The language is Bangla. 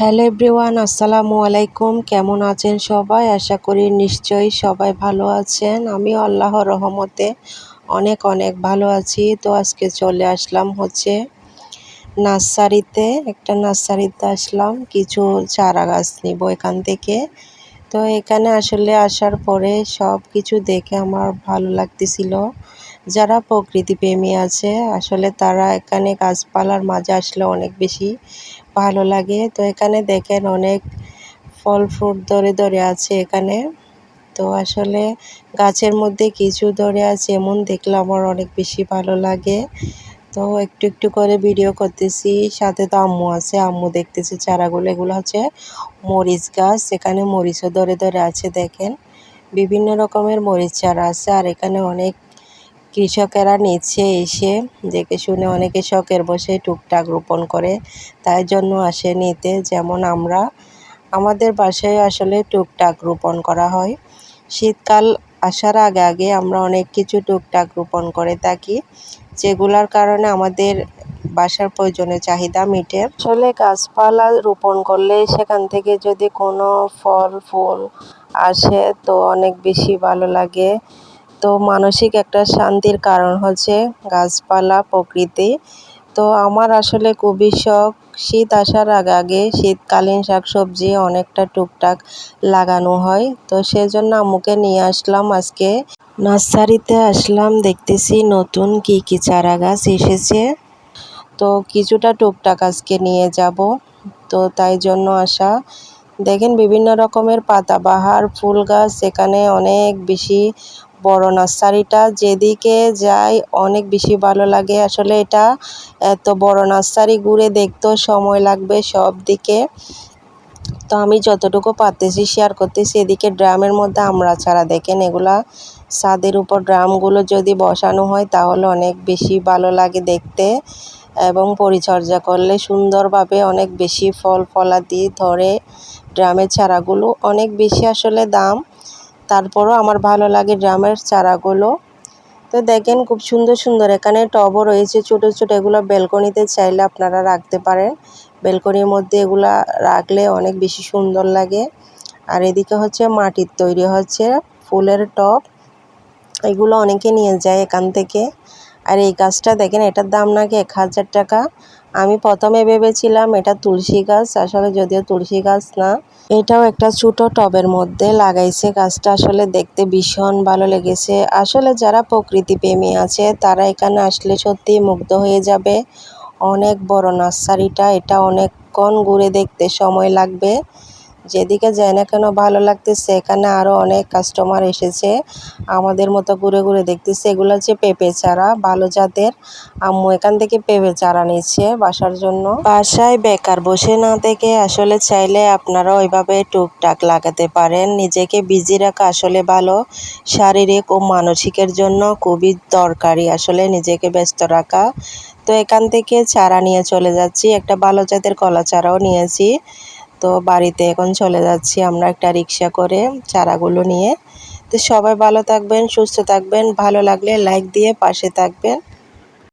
হ্যালো এভরিওয়ান, আসসালামু আলাইকুম। কেমন আছেন সবাই? আশা করি নিশ্চয়ই সবাই ভালো আছেন। আমি আল্লাহর রহমতে অনেক অনেক ভালো আছি। তো আজকে চলে আসলাম হচ্ছে নার্সারিতে। একটা নার্সারিতে আসলাম। কিছু চারা গাছ নিব এখান থেকে। তো এখানে আসলে আসার পরে সব কিছু দেখে আমার ভালো লাগতেছিল। যারা প্রকৃতি প্রেমী আছে, আসলে তারা এখানে গাছপালার মাঝে আসলে অনেক বেশি ভালো লাগে। তো এখানে দেখেন অনেক ফল ফ্রুট ধরে ধরে আছে এখানে। তো আসলে গাছের মধ্যে কিছু ধরে আছে, এমন দেখলে আমার অনেক বেশি ভালো লাগে। তো একটু একটু করে ভিডিও করতেছি। সাথে তো আম্মু আছে, আম্মু দেখতেছে চারাগুলো। এগুলো হচ্ছে মরিচ গাছ, এখানে মরিচও ধরে ধরে আছে দেখেন। বিভিন্ন রকমের মরিচ চারা আছে, আর এখানে অনেক কৃষকেরা নিচ্ছে এসে দেখে শুনে অনেকে শখের বসে টুকটাক রোপণ করে, তাই জন্য আসে নিতে। যেমন আমরা, আমাদের বাসায় আসলে টুকটাক রোপণ করা হয়। শীতকাল আসার আগে আগে আমরা অনেক কিছু টুকটাক রোপণ করে থাকি, যেগুলার কারণে আমাদের বাসার প্রয়োজনে চাহিদা মিটে। আসলে গাছপালা রোপণ করলে সেখান থেকে যদি কোনো ফল, ফুল আসে, তো অনেক বেশি ভালো লাগে। তো মানসিক একটা শান্তির কারণ হচ্ছে গাছপালা, প্রকৃতি। তো আমার আসলে খুবই শখ। শীত আসার আগে আগে শীতকালীন শাকসবজি অনেকটা টুকটাক লাগানো হয়। তো সেজন্য আম্মুকে নিয়ে আসলাম আজকে। নার্সারিতে আসলাম, দেখতেছি নতুন কি কি চারা গাছ এসেছে। তো কিছুটা টুকটাক আজকে নিয়ে যাব। তো তাই জন্য আসা। দেখেন বিভিন্ন রকমের পাতাবাহার, ফুল গাছ, এখানে অনেক বেশি বড় নার্সারিটা। যেদিকে যাই অনেক বেশি ভালো লাগে। আসলে এটা এত বড় নার্সারি ঘুরে দেখতেও সময় লাগবে সব দিকে তো আমি যতটুকু পারতেছি শেয়ার করতেছি। এদিকে ড্রামের মধ্যে আমরা ছাড়া দেখেন এগুলা ছাদের উপর ড্রামগুলো যদি বসানো হয় তাহলে অনেক বেশি ভালো লাগে দেখতে এবং পরিচর্যা করলে সুন্দরভাবে অনেক বেশি ফল ফলাদি ধরে। ড্রামের চারাগুলো অনেক বেশি আসলে দাম। তারপরও আমার ভালো লাগে ড্রামের চারাগুলো। তো দেখেন খুব সুন্দর সুন্দর এখানে টবও রয়েছে, ছোটো ছোটো এগুলো বেলকনিতে চাইলে আপনারা রাখতে পারেন। বেলকনির মধ্যে এগুলা রাখলে অনেক বেশি সুন্দর লাগে। আর এদিকে হচ্ছে মাটির তৈরি হচ্ছে ফুলের টব। এগুলো অনেকে নিয়ে যায় এখান থেকে। আর এই গাছটা দেখেন, এটার দাম নাকি এক হাজার টাকা। আমি প্রথমে ভেবেছিলাম এটা তুলসী গাছ, আসলে যদিও তুলসী গাছ না, এটাও একটা ছোটো টবের মধ্যে লাগাইছে। গাছটা আসলে দেখতে ভীষণ ভালো লেগেছে। আসলে যারা প্রকৃতি প্রেমী আছে, তারা এখানে আসলে সত্যি মুগ্ধ হয়ে যাবে। অনেক বড় নার্সারিটা, এটা অনেকক্ষণ ঘুরে দেখতে সময় লাগবে। যেদিকে যায় না কেন ভালো লাগতেছে। এখানে আরও অনেক কাস্টমার এসেছে। আমাদের মতো ঘুরে ঘুরে দেখতেছে। এগুলো হচ্ছে পেঁপে চারা, ভালো জাতের। আম্মু এখান থেকে পেঁপে চারা নিচ্ছে বাসার জন্য। বাসায় বেকার বসে না থেকে আসলে চাইলে আপনারা ওইভাবে টুকটাক লাগাতে পারেন। নিজেকে বিজি রাখা আসলে ভালো। শারীরিক ও মানসিকের জন্য খুবই দরকারি আসলে নিজেকে ব্যস্ত রাখা। তো এখান থেকে চারা নিয়ে চলে যাচ্ছি। একটা ভালো জাতের কলা চারাও নিয়েছি। তো বাড়িতে এখন চলে যাচ্ছি আমরা একটা রিক্সা করে চারাগুলো নিয়ে। তো সবাই ভালো থাকবেন, সুস্থ থাকবেন, ভালো লাগলে লাইক দিয়ে পাশে থাকবেন।